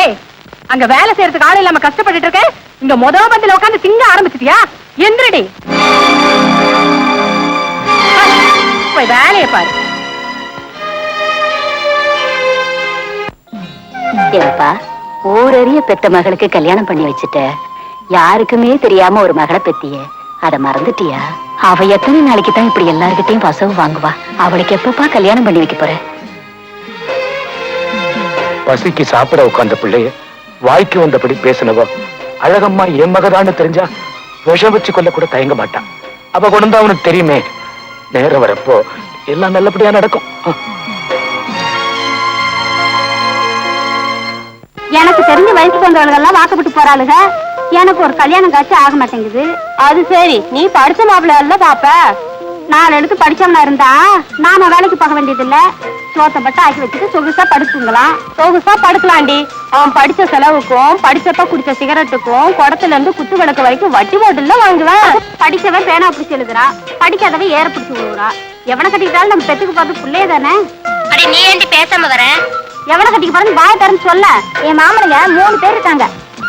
ஏய் அங்க வேலை செய்யறதுக்கு ஆள் இல்லாம கஷ்டப்பட்டுட்டு இருக்க? இங்க முத பந்தில உட்காந்து திங்க ஆரம்பிச்சிட்டியா? எந்திரடி. போய் வேலையை பாரு. ஏப்பா ஊரறிய பெத்த மகளுக்கு கல்யாணம் பண்ணி வச்சுட்ட. யாருக்குமே தெரியாம ஒரு மகளை பெத்திய. அத மறந்துட்டியா? அவ எத்தனை நாளைக்கு தான் இப்படி எல்லார்கிட்டயும் வசவு வாங்குவா? அவளுக்கு எப்பப்பா கல்யாணம் பண்ணி வைக்க போற? பசிக்கு சாப்பிட உட்கார்ந்த பிள்ளைய வாய்க்கு வந்தபடி பேசினவோ அழகம்மா என் மகதான்னு தெரிஞ்சா விஷம் வச்சு கொள்ள கூட தயங்க மாட்டான் அவ கொண்டு அவனுக்கு தெரியுமே. நேரம் வரப்போ எல்லாம் நல்லபடியா நடக்கும். எனக்கு தெரிஞ்ச வயசுக்கு வந்தவர்கள் எல்லாம் வாக்கப்பட்டு போறாளுக. எனக்கு ஒரு கல்யாணம் காட்சி ஆக மாட்டேங்குது. அது சரி. நீ படிச்ச மாப்பிள்ள பாப்ப. நாலு எடுத்து படிச்சவனா இருந்தா நாம வேலைக்கு போக வேண்டியது இல்ல சோத்த பட்டு ஆக்கி வச்சுட்டு சொகுசா படுத்துங்களாம். சொகுசா படுக்கலாண்டி. அவன் படிச்ச செலவுக்கும் படிச்சப்ப குடிச்ச சிகரெட்டுக்கும் குடத்துல இருந்து குத்து விளக்கு வரைக்கும் வட்டி போட்டுல வாங்குவேன். படிச்சவன் பேனா பிடிச்சி எழுதுறா. படிக்காதவன் ஏற பிடிச்சி விழுவுறா. எவனை கட்டிக்கிட்டாலும் நம்ம பெத்துக்கு பார்த்து பிள்ளையே தானே? அடி நீ ஏண்டி பேசாம வர? எவனை கட்டிக்க போறேன்னு வாய தரன்னு சொல்ல. என் மாமனுங்க மூணு பேர் இருக்காங்க.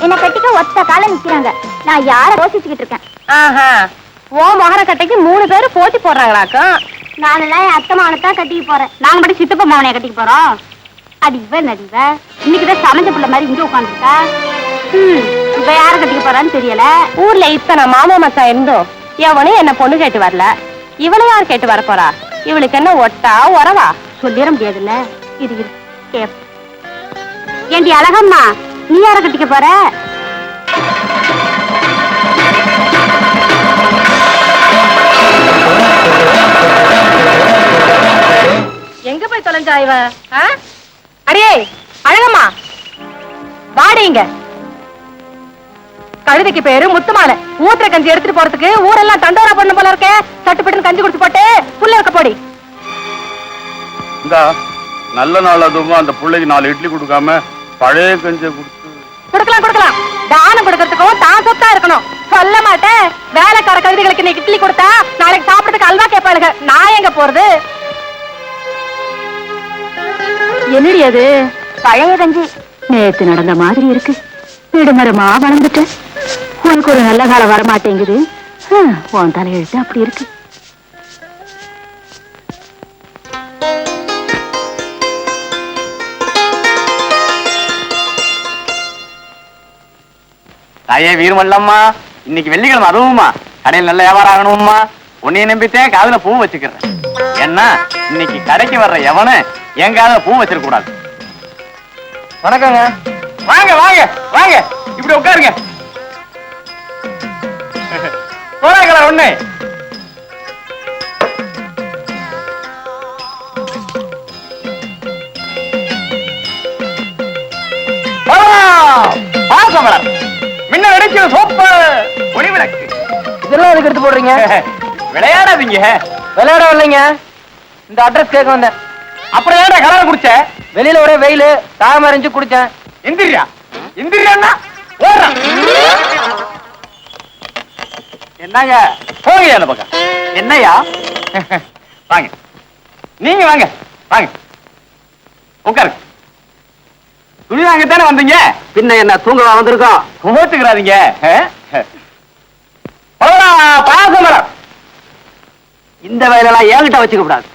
என்ன கட்டிக்க ஒத்த கால நிக்கிறாங்க. நான் யார யோசிச்சுக்கிட்டு இருக்கேன்? ஆஹா. ஓ மகர கட்டைக்கு மூணு பேரு போட்டி போடுறாங்களாக்கும் நானெல்லாம் என் அத்தை மாவனை தான் கட்டிக்க போறேன். நாங்க மட்டும் சித்தப்பா மாவனைய கட்டிக்க போறோம்? அது இவ நடிவ இன்னைக்குதான் சமைஞ்ச பிள்ளை மாதிரி இங்க உட்காந்துருக்கா ம் இவ யார கட்டிக்க போறான்னு தெரியல. ஊர்ல இத்தனை மாமா மச்சான் இருந்தோம் எவனும் என்ன பொண்ணு கேட்டு வரல? இவனை யார் கேட்டு வர போறா? இவளுக்கு என்ன ஒட்டா உறவா? சொல்லிட முடியாதுல்ல. இது கேப். ஏண்டி அழகம்மா நீ யார கட்டிக்க போற? எங்க போய் தொலைஞ்சா இவ? அடியே அழகம்மா. வாடிங்க கழுதைக்கு பேரு முத்துமாலை. ஊத்திர கஞ்சி எடுத்துட்டு போறதுக்கு ஊரெல்லாம் தண்டோரா பண்ணு போல இருக்கே. சட்டுப்பட்டுன்னு கஞ்சி குடிச்சு போட்டு புள்ள இருக்க போடி. இந்தா நல்ல நாள் அதுவும் அந்த பிள்ளைக்கு நாலு இட்லி கொடுக்காம பழைய கஞ்சியை கொடுத்து. கொடுக்கலாம் கொடுக்கலாம். தானம் கொடுக்கறதுக்கும் தான் சொத்தா இருக்கணும். சொல்ல மாட்டேன். வேலைக்கார கழுதைகளுக்கு இன்னைக்கு இட்லி கொடுத்தா நாளைக்கு சாப்பிடறதுக்கு அல்வா கேட்பாளுங்க. நான் எங்க போறது? என்னடி அது? பழைய கஞ்சி நேத்து நடந்த மாதிரி இருக்கு. நெடுமரமா வளர்ந்துட்ட. உனக்கு ஒரு நல்ல காலம் வர மாட்டேங்குது உன் தலையெழுத்து அப்படி இருக்கு. தாயே வீரமல்லம்மா இன்னைக்கு வெள்ளிக்கிழமை அதுவும்மா. கடையில் நல்ல வியாபாரம் ஆகணும்மா. உன்னைய நம்பித்தேன் காதுல பூ வச்சுக்கிறேன். ஏன்னா இன்னைக்கு கடைக்கு வர்ற எவனு என் காதுல பூ வச்சிருக்க கூடாது. வணக்கங்க. வாங்க வாங்க வாங்க. இப்படி உட்காருங்க. சோழாக்கல ஒண்ணு. பாசமலர் முன்ன அடிக்கிற சோப்பு. ஒளி விளக்கு. இதெல்லாம் எதுக்கு எடுத்து போடுறீங்க? விளையாடாதீங்க. விளையாட இல்லைங்க இந்த அட்ரஸ் கேட்க வந்தேன். அப்புறம் ஏடா கலர் குடிச்ச? வெளியில ஒரே வெயில் தாகமா இருந்துச்சு குடிச்சேன். இந்திரியா இந்திரியான்னா ஓடுறான் என்னங்க? போங்க அந்த பக்கம்? என்னையா? வாங்க. நீங்க வாங்க. வாங்க. உட்காருங்க. துணி வாங்க தானே வந்தீங்க? பின்ன என்ன தூங்கவா வந்திருக்கோம்? கோச்சுக்கிறாதீங்க பாசமரம். இந்த வேலையெல்லாம் என்கிட்ட வச்சுக்க கூடாது.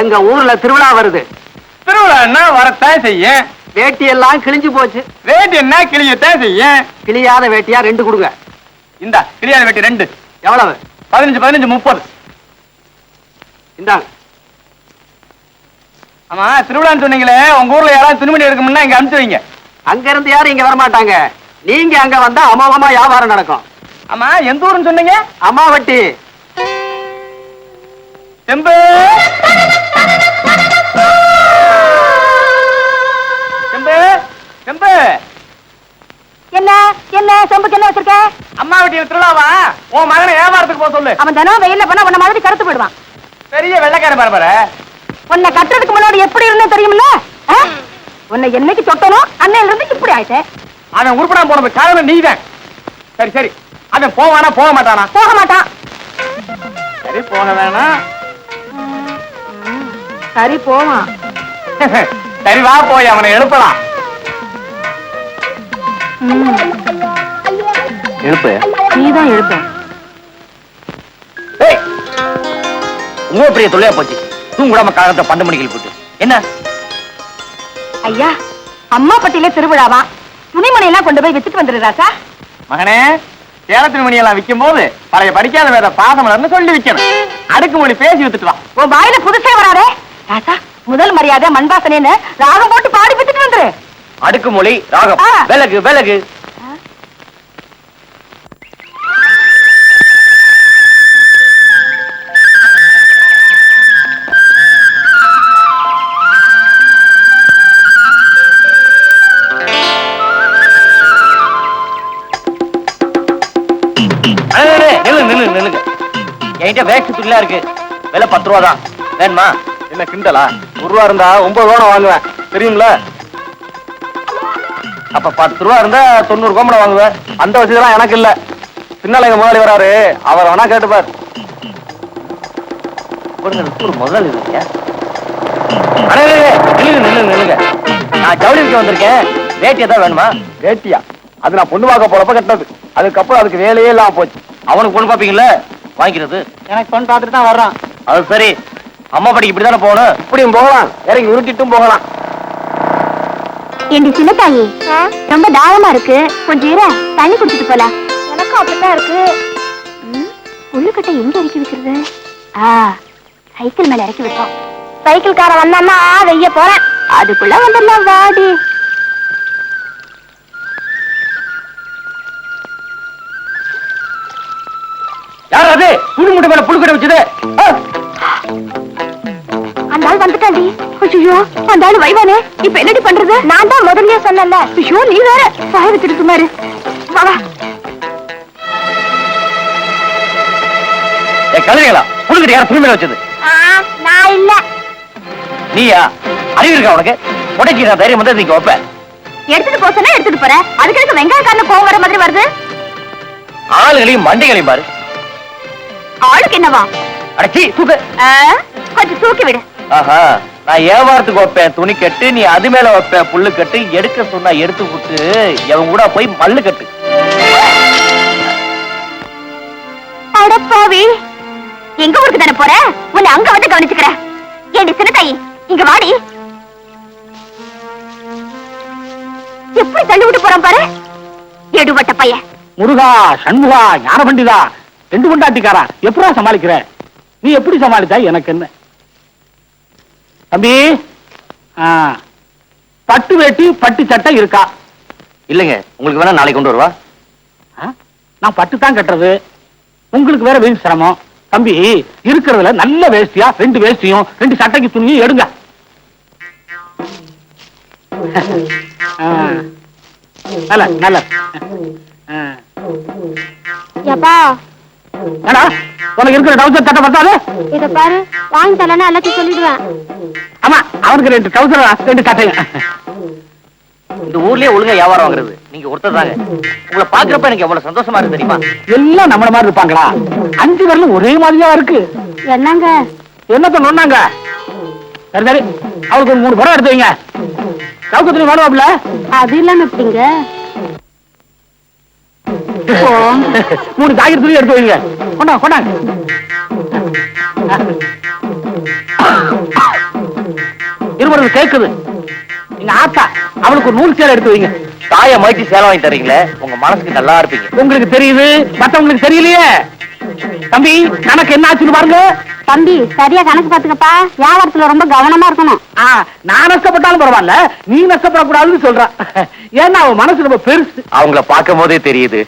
எங்க ஊர்ல திருவிழா வருது. திருவிழான்னா வரத்தான் செய்யும் வேட்டி எல்லாம் கிழிஞ்சு போச்சு. வேட்டி என்ன? கிளியத்தான் செய்யும் கிழியாத வேட்டியா ரெண்டு கொடுங்க. இந்த கிளியான வேட்டி ரெண்டு. எவ்வளவு? பதினஞ்சு பதினஞ்சு முப்பது. இந்தாங்க. ஆமா திருவிழான்னு சொன்னீங்களே உங்க ஊர்ல யாராவது துணிமணி எடுக்கணும்னா இங்க அனுப்பிச்சு வைங்க. அங்க இருந்து யாரும் இங்க வர மாட்டாங்க நீங்க அங்க வந்தா அமோகமா வியாபாரம் நடக்கும். ஆமா எந்த ஊருன்னு சொன்னீங்க? அம்மாவட்டி. செம்பு! அம்மா வீட்டில் திருவிழாவா உன் மகனை வியாபாரத்துக்கு போக சொல்லு. அவன் தினம் வெயில்ல போனா உன்ன மாதிரி கருத்து போயிடுவான். பெரிய வெள்ளைக்காரன் பரம்பரை உன்னை கட்டுறதுக்கு முன்னாடி எப்படி இருந்தே தெரியுமில்ல? உன்னை என்னைக்கு தொட்டனோ அன்னையில இருந்து இப்படி ஆயிட்டேன். அவன் உருப்படாம போன காரணம் நீதான். சரி சரி. அவன் போவானா போக மாட்டானா? போக மாட்டான். சரி போக வேணாம். சரி போவான். சரி வா போய் அவனை எழுப்பலாம். எழுப்பு. நீதான் எழுப்ப. பெரிய தொல்லையா போச்சு. தூங்குடாம காலத்தை பண்டு மணிகள் போட்டு. என்ன? ஐயா அம்மா பட்டியில திருவிழாவா? துணிமணி எல்லாம் கொண்டு போய் வித்துட்டு வந்துரு ராசா மகனே சேலத்தின் மணியெல்லாம் விற்கும் போது பழைய படிக்காத வேற சொல்லி விற்கணும் அடுக்குமொழி பேசி வித்துட்டு வா. உன் வாயில புதுசே வராதே. ராசா முதல் மரியாதை மண்பாசனேன்னு ராகம் போட்டு பாடி வித்துட்டு வந்துரு. அடுக்குமொழி ராகம். விலகு விலகு. நில்லு நில்லு நில்லுங்க என்கிட்ட வேஸ்ட் துணிலாம் இருக்கு. விலை பத்து ரூபா தான். வேணுமா? என்ன கிண்டலா? ஒரு ரூபா இருந்தா ஒன்பது ரூபா வாங்குவேன். தெரியும்ல? அப்ப பத்து ரூபா இருந்தா தொண்ணூறு கோமணம் வாங்குவேன். அந்த வசதிலாம் எனக்கு இல்ல. பின்னால எங்க முதலாளி வராரு. அவர் வேணா கேட்டுப்பார் ஒரு முதல் இல்லையா? அடே, நில்லுங்க நில்லுங்க நில்லுங்க. நான் ஜவுளி விற்க வந்திருக்கேன். ரேட் ஏதாவது வேணுமா? வேட்டியா. அது நான் பொண்ணு பார்க்க போறப்ப கட்டினது. அதுக்கப்புறம் அதுக்கு வேலையே இல்லாம போச்சு. அவனுக்கு பொண்ணு பாப்பீங்கல்ல வாங்கிக்கிறது. எனக்கு பொண்ணு பார்த்துட்டு தான் வர்றான். அது சரி. அம்மா படிக்கு இப்படிதானே போகணும்? இப்படியும் போகலாம். இறங்கி உருட்டிட்டும் போகலாம். ஏண்டி சின்ன தாயி ரொம்ப தாகமா இருக்கு. கொஞ்சம் இரு தண்ணி குடிச்சிட்டு போலாம். எனக்கும் அப்படித்தான் இருக்கு. உள்ளுக்கட்டை எங்க இறக்கி வைக்கிறது? ஆ சைக்கிள் மேல இறக்கி வைப்போம். சைக்கிள் கார வந்தான்னா வெய்ய போறேன். அதுக்குள்ள வந்துடலாம் வாடி. முட்டை மேல புழு கடை வச்சது! அந்த ஆள் வந்துட்டாண்டி. ஐயோ அந்த ஆள் வைவானே. இப்ப என்னடி பண்றது? நான் தான் முதல்லயே சொன்னல ஐயோ நீ வேற. சாய வச்சிட்டு சுமாரு வா வா. ஏ கழுதைகளா புழு கடை யார் புழு மேல வச்சது நான் இல்ல. நீயா? அறிவு இருக்கா உனக்கு? உடைச்சி நான் தைரியம் வந்து நீங்க வைப்பேன் எடுத்துட்டு போ சொன்னா எடுத்துட்டு போற. அதுக்கு எனக்கு வெங்காயக்காரன கோவம் வர மாதிரி வருது? ஆளுகளையும் மண்டைகளையும் பாரு. ஆளுக்கு என்னவா? அடச்சி தூக்கு. கொஞ்சம் தூக்கி விடு. ஆஹா நான் வியாபாரத்துக்கு வைப்பேன்? துணி கட்டு நீ அது மேல வைப்பேன். புல்லு கட்டு எடுக்க சொன்னா எடுத்து விட்டு எவன் கூட போய் மல்லு கட்டு. அடப்பாவி எங்க ஊருக்கு தானே போற? உன்னை அங்க வந்து கவனிச்சுக்கிறேன் ஏண்டி சின்னத்தாயி இங்க வாடி. எப்படி தள்ளி விட்டு போறான் பாரு? எடுபட்ட பையன். முருகா சண்முகா ஞான பண்டிதா ரெண்டு கொண்டாட்டிக்காரா எப்படா சமாளிக்கிற? நீ எப்படி சமாளிச்சா எனக்கு என்ன? தம்பி ஆ, பட்டு வேட்டி பட்டு சட்டை இருக்கா? இல்லைங்க. உங்களுக்கு வேணா நாளைக்கு கொண்டு வருவா? நான் பட்டு தான் கட்டுறது. உங்களுக்கு வேற வீண் சிரமம். தம்பி இருக்கிறதுல நல்ல வேஷ்டியா ரெண்டு வேஷ்டியும் ரெண்டு சட்டைக்கு துணியும் எடுங்க. நல்ல நல்ல. ஏடா உனக்கு இருக்கிற டவுசர் சட்டை பத்தாது? இத பாரு வாங்கி தரலன்னா எல்லாத்தையும் சொல்லிடுவேன். ஆமா அவனுக்கு ரெண்டு டவுசர் ரெண்டு சட்டையும் இந்த ஊர்லயே ஒழுங்கா வியாபாரம் வாங்குறது. நீங்க ஒருத்தர் தாங்க. உங்களை பாக்குறப்ப எனக்கு எவ்வளவு சந்தோஷமா இருக்கு தெரியுமா? எல்லாம் நம்மள மாதிரி இருப்பாங்களா? அஞ்சு பேர்லும் ஒரே மாதிரியா இருக்கு. என்னங்க? என்னத்த நொன்னாங்க? சரி சரி. அவளுக்கு ஒரு மூணு படம் எடுத்து வைங்க. சவுக்கத்துல வேணுவாப்ல அது இல்லாம எப்படிங்க? மூணு காய்கறி துணி எடுத்து வைங்க. கொண்டாங்க கொண்டாங்க இருபது கேக்குது. நீங்க ஆத்தா அவளுக்கு ஒரு நூல் சேலை எடுத்து வைங்க. தாயை மதிச்சு சேலை வாங்கி தரீங்களே உங்க மனசுக்கு நல்லா இருப்பீங்க. உங்களுக்கு தெரியுது மத்தவங்களுக்கு தெரியலையே. தம்பி கணக்கு என்ன ஆச்சுன்னு பாருங்க. தம்பி சரியா கணக்கு பாத்துக்கப்பா வியாபாரத்துல ரொம்ப கவனமா இருக்கணும். ஆ, நான் நஷ்டப்பட்டாலும் பரவாயில்ல. நீ நஷ்டப்படக்கூடாதுன்னு சொல்றான் ஏன்னா அவன் மனசு ரொம்ப பெருசு. அவங்கள பார்க்கும் போதே தெரியுது.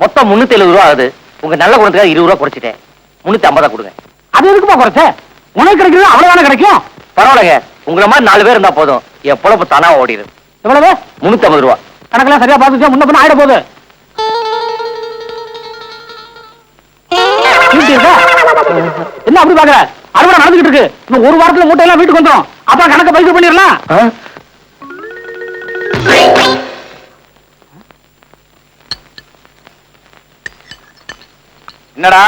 மொத்தம் முன்னூத்தி எழுபது ரூபா ஆகுது. உங்க நல்ல குணத்துக்காக இருபது ரூபா குறைச்சிட்டேன். முன்னூத்தி ஐம்பதா கொடுங்க. அது எதுக்குப்பா குறைச்ச? உனக்கு கிடைக்கிறது அவ்வளவுதானே கிடைக்கும்? பரவாயில்லைங்க. உங்களை மாதிரி நாலு பேர் இருந்தா போதும். என் பொழப்பு தானா ஓடிடுது எவ்வளவு? முன்னூத்தி ஐம்பது ரூபா. கணக்கெல்லாம் சரியா பார்த்துச்சா? முன்ன பின்ன ஆயிட போகுது? என்ன அப்படி பாக்குற அறுவடை நடந்துகிட்டு இருக்கு. இன்னும் ஒரு வாரத்துல மூட்டை எல்லாம் வீட்டுக்கு வந்துடும் அப்ப கணக்க பைசல் பண்ணிடலாம். என்னடா?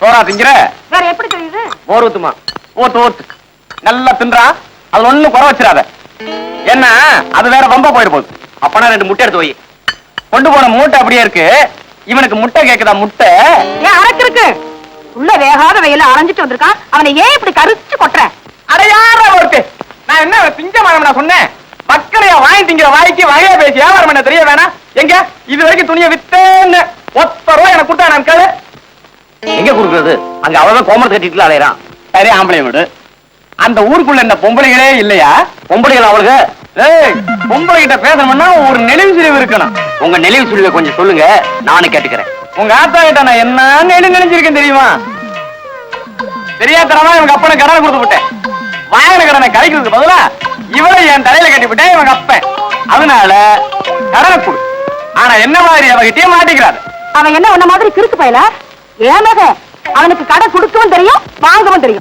சோறா திங்கிற? வேற எப்படி தெரியுது? மோர் ஊத்துமா? ஓத்து ஓத்து நல்லா தின்றா? அது ஒண்ணும் குறை வச்சிடாத. என்ன? அது வேற வம்ப போயிரு போகுது. அப்பனா ரெண்டு முட்டை எடுத்து வை. கொண்டு போன மூட்டை அப்படியே இருக்கு. இவனுக்கு முட்டை கேக்குதா முட்டை? ஏன் அரக்கு இருக்கு. உள்ள வேகாத வெயில அரைஞ்சிட்டு வந்திருக்கான். அவனை ஏன் இப்படி கரிச்சு கொட்டுற? அட யாரா ஒருக்கு நான் என்ன திங்க மாடம் நான் சொன்னேன்? மக்களையா வாங்கி திங்கிற வாய்க்கு வகையா பேசி வியாபாரம் பண்ண தெரிய வேணாம். எங்க? இது வரைக்கும் துணியை வித்தேன்னு. ஒத்த ரூபாய் எனக்கு கொடுத்தா நான் கேளு. எங்க கொடுக்குறது? அங்க அவ்வளவுதான் கோமர் கட்டிட்டு அலையறான். சரி ஆம்பளை வீடு. அந்த ஊருக்குள்ள இந்த பொம்பளைகளே இல்லையா? பொம்பளைகள் அவளுக்கு ஏய் பொம்பளை கிட்ட பேசணும்னா ஒரு நெளிவு சுழிவு இருக்கணும். உங்க நெளிவு சுழிவை கொஞ்சம் சொல்லுங்க நானும் கேட்டுக்கிறேன். உங்க ஆத்தா கிட்ட நான் என்ன நெளி நெளிஞ்சிருக்கேன் தெரியுமா? தெரியாதனமா இவங்க அப்பனை கடனை கொடுத்து விட்டேன். வாங்கின கடனை கழிக்கிறதுக்கு பதிலா இவளை என் தலையில கட்டி விட்டேன் இவங்க அப்பன். அதனால கடனை கொடு. ஆனா என்ன மாதிரி அவகிட்டயே மாட்டிக்கிறாரு. அவன் என்ன உன்ன மாதிரி கிறுக்கு பயல? ஏன் மகன்? அவனுக்கு கடை கொடுக்கவும் தெரியும் வாங்கவும் தெரியும்.